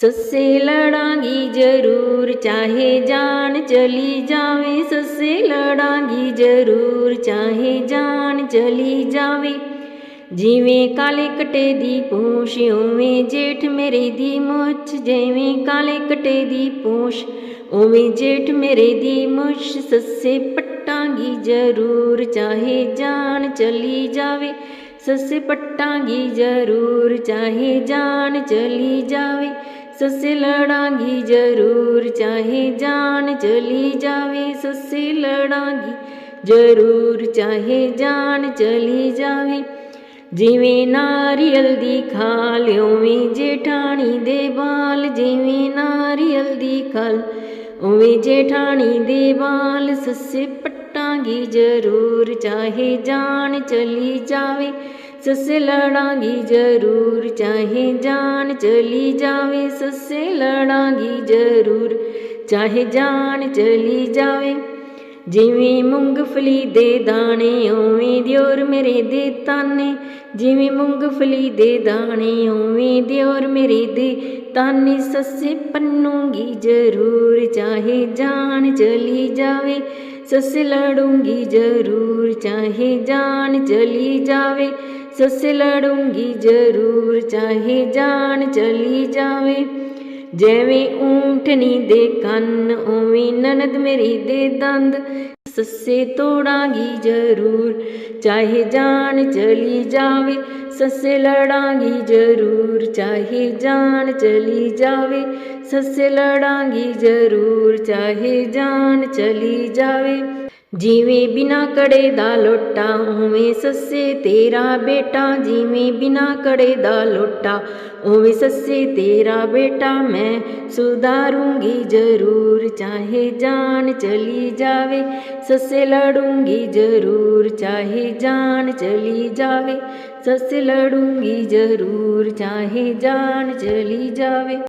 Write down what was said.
ਸੱਸੇ ਲੜਾਂਗੀ ਜ਼ਰੂਰ ਚਾਹੇ ਜਾਨ ਚਲੀ ਜਾਵੇ ਸੱਸੇ ਲੜਾਂਗੀ ਜ਼ਰੂਰ ਚਾਹੇ ਜਾਨ ਚਲੀ ਜਾਵੇ ਜਿਵੇਂ ਕਾਲੇ ਕਟੇ ਦੀ ਪੂਛ ਉਵੇਂ ਜੇਠ ਮੇਰੇ ਦੀ ਮੁੱਛ ਜਿਵੇਂ ਕਾਲੇ ਕਟੇ ਦੀ ਪੂਛ ਉਵੇਂ ਜੇਠ ਮੇਰੇ ਦੀ ਮੁੱਛ ਸੱਸੇ ਪੱਟਾਂਗੀ ਜ਼ਰੂਰ ਚਾਹੇ ਜਾਨ ਚਲੀ ਜਾਵੇ ਸੱਸੇ ਪੱਟਾਂਗੀ ਜ਼ਰੂਰ ਚਾਹੇ ਜਾਨ ਚਲੀ ਜਾਵੇ ਸੱਸੇ ਲੜਾਂਗੀ ਜ਼ਰੂਰ, ਚਾਹੇ ਜਾਨ ਚਲੀ ਜਾਵੇ ਸੱਸੇ ਲੜਾਂਗੀ ਜ਼ਰੂਰ, ਚਾਹੇ ਜਾਨ ਚਲੀ ਜਾਵੇ। ਜਿਵੇਂ ਨਾਰੀਅਲ ਦੀ ਖਾਲ, ਉਵੇਂ ਜੇਠਾਣੀ ਦੇ ਬਾਲ ਜਿਵੇਂ ਨਾਰੀਅਲ ਦੀ ਖਾਲ, ਉਵੇਂ ਜੇਠਾਣੀ ਦੇ ਬਾਲ ਸੱਸੇ ਪੱਟਾਂਗੀ ਜ਼ਰੂਰ, ਚਾਹੇ ਜਾਨ ਚਲੀ ਜਾਵੇ। ਸੱਸੇ ਲੜਾਂਗੀ ਜ਼ਰੂਰ, ਚਾਹੇ ਜਾਨ ਚਲੀ ਜਾਵੇ ਸੱਸੇ ਲੜਾਂਗੀ ਜ਼ਰੂਰ, ਚਾਹੇ ਜਾਨ ਚਲੀ ਜਾਵੇ। ਜਿਵੇਂ ਮੂੰਗਫਲੀ ਦੇ ਦਾਣੇ ਓਵੇਂ ਦਿਓਰ ਮੇਰੇ ਦੇ ਤਾਨੇ। ਜਿਵੇਂ ਮੂੰਗਫਲੀ ਦੇ ਦਾਣੇ ਓਵੇਂ ਦਿਓਰ ਮੇਰੇ ਦੇ ਤਾਨੇ। ਸੱਸੇ ਪੰਨੂੰਗੀ ਜ਼ਰੂਰ, ਚਾਹੇ ਜਾਨ ਚਲੀ ਜਾਵੇ ਸੱਸੇ ਲੜੂੰਗੀ ਜ਼ਰੂਰ, ਚਾਹੇ ਜਾਨ ਚਲੀ ਜਾਵੇ ਸੱਸੇ ਲੜੂੰਗੀ ਜ਼ਰੂਰ, ਚਾਹੇ ਜਾਨ ਚਲੀ ਜਾਵੇ। ਜਿਵੇਂ ਊਂਠਣੀ ਦੇ ਕੰਨ, ਉਵੇਂ ਨਨਦ ਮੇਰੀ ਦੇ ਦੰਦ। ਸੱਸੇ ਤੋੜਾਂਗੀ ਜ਼ਰੂਰ, ਚਾਹੇ ਜਾਨ ਚਲੀ ਜਾਵੇ। ਸੱਸੇ ਲੜਾਂਗੀ ਜ਼ਰੂਰ, ਚਾਹੇ ਜਾਨ ਚਲੀ ਜਾਵੇ। ਸੱਸੇ ਲੜਾਂਗੀ ਜ਼ਰੂਰ, ਚਾਹੇ ਜਾਨ ਚਲੀ ਜਾਵੇ। ਜਿਵੇਂ ਬਿਨਾ ਕੜੇ ਦਾ ਲੋਟਾ, ਉਵੇਂ ਸੱਸੇ ਤੇਰਾ ਬੇਟਾ, ਜਿਵੇਂ ਬਿਨਾ ਕੜੇ ਦਾ ਲੋਟਾ, ਉਵੇਂ ਸੱਸੇ ਤੇਰਾ ਬੇਟਾ, ਮੈਂ ਸੁਧਾਰੂੰਗੀ ਜ਼ਰੂਰ, ਚਾਹੇ ਜਾਨ ਚਲੀ ਜਾਵੇ, ਸੱਸੇ ਲੜੂੰਗੀ ਜ਼ਰੂਰ, ਚਾਹੇ ਜਾਨ ਚਲੀ ਜਾਵੇ, ਸੱਸੇ ਲੜੂੰਗੀ ਜ਼ਰੂਰ, ਚਾਹੇ ਜਾਨ ਚਲੀ ਜਾਵੇ।